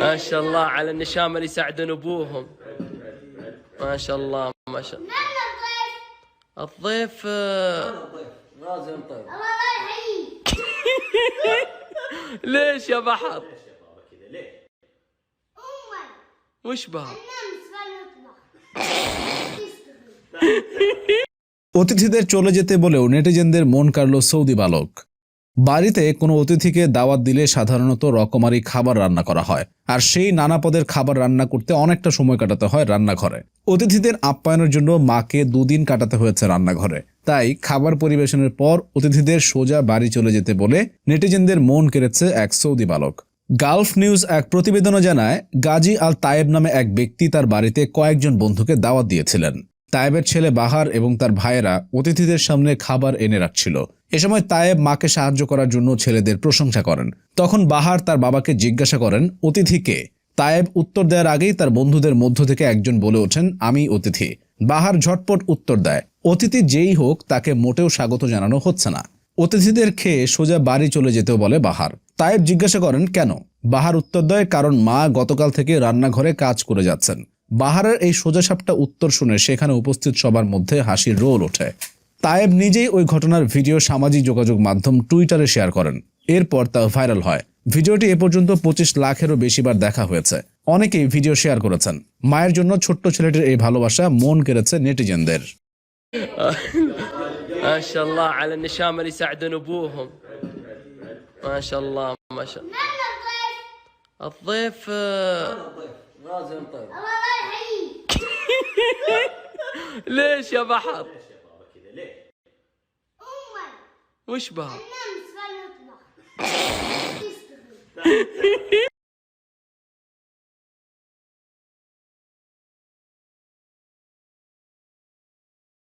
ما شاء الله على النشام اللي يساعدون ابوهم ما شاء الله ما شاء الله أنا الضيف الضيف آه، غازي طيب الله لا يحييك ليش يا بحر أمك وش بها نمس فلنطبخ অতিথিদের চলে যেতে বলেও নেটিজেনদের মন কাড়ল সৌদি বালক বাড়িতে কোনো অতিথিকে দাওয়াত দিলে সাধারণত রকমারি খাবার রান্না করা হয়। আর সেই নানা পদের খাবার রান্না করতে অনেকটা সময় কাটাতে হয় রান্নাঘরে। অতিথিদের আপ্যায়নের জন্য মাকে দুদিন কাটাতে হয়েছে রান্নাঘরে। তাই খাবার পরিবেশনের পর অতিথিদের সোজা বাড়ি চলে যেতে বলে নেটিজেনদের মন কেড়েছে এক সৌদি বালক। গালফ নিউজ এক প্রতিবেদনে জানায়, গাজী আল তায়েব নামে এক ব্যক্তি তার বাড়িতে কয়েকজন বন্ধুকে দাওয়াত দিয়েছিলেন। তায়েবের ছেলে বাহার এবং তার ভাইয়েরা অতিথিদের সামনে খাবার এনে রাখছিল। এ সময় তায়েব মাকে সাহায্য করার জন্য ছেলেদের প্রশংসা করেন। তখন বাহার তার বাবাকে জিজ্ঞাসা করেন অতিথিকে তায়েব উত্তর দেওয়ার আগেই তার বন্ধুদের মধ্য থেকে একজন বলে ওঠেন, আমি অতিথি। বাহার ঝটপট উত্তর দেয়, অতিথি যেই হোক, তাকে মোটেও স্বাগত জানানো হচ্ছে না। অতিথিদের খেয়ে সোজা বাড়ি চলে যেতেও বলে বাহার। তায়েব জিজ্ঞাসা করেন, কেন? বাহার উত্তর দেয়, কারণ মা গতকাল থেকে রান্নাঘরে কাজ করে যাচ্ছেন। বাহারের এই সোজাসাপটা উত্তর শুনে সেখানে উপস্থিত সবার মধ্যে হাসির রোল ওঠে তায়েব নিজেই ওই ঘটনার ভিডিও সামাজিক যোগাযোগ মাধ্যম টুইটারে শেয়ার করেন এরপর তা ভাইরাল হয় ভিডিওটি এ পর্যন্ত পঁচিশ লাখেরও বেশিবার দেখা হয়েছে অনেকেই ভিডিও শেয়ার করেছেন মায়ের জন্য ছোট্ট ছেলেটির এই ভালোবাসা মন কেড়েছে নেটিজেনদের ما شاء الله على النشام اللي يساعدون ابوهم ما شاء الله ما شاء الله أنا الضيف الضيف آه، غازي طيب الله لا يحييك ليش يا بحر؟ ليش يا بابا كذا ليش؟ امي وش بها؟ النمس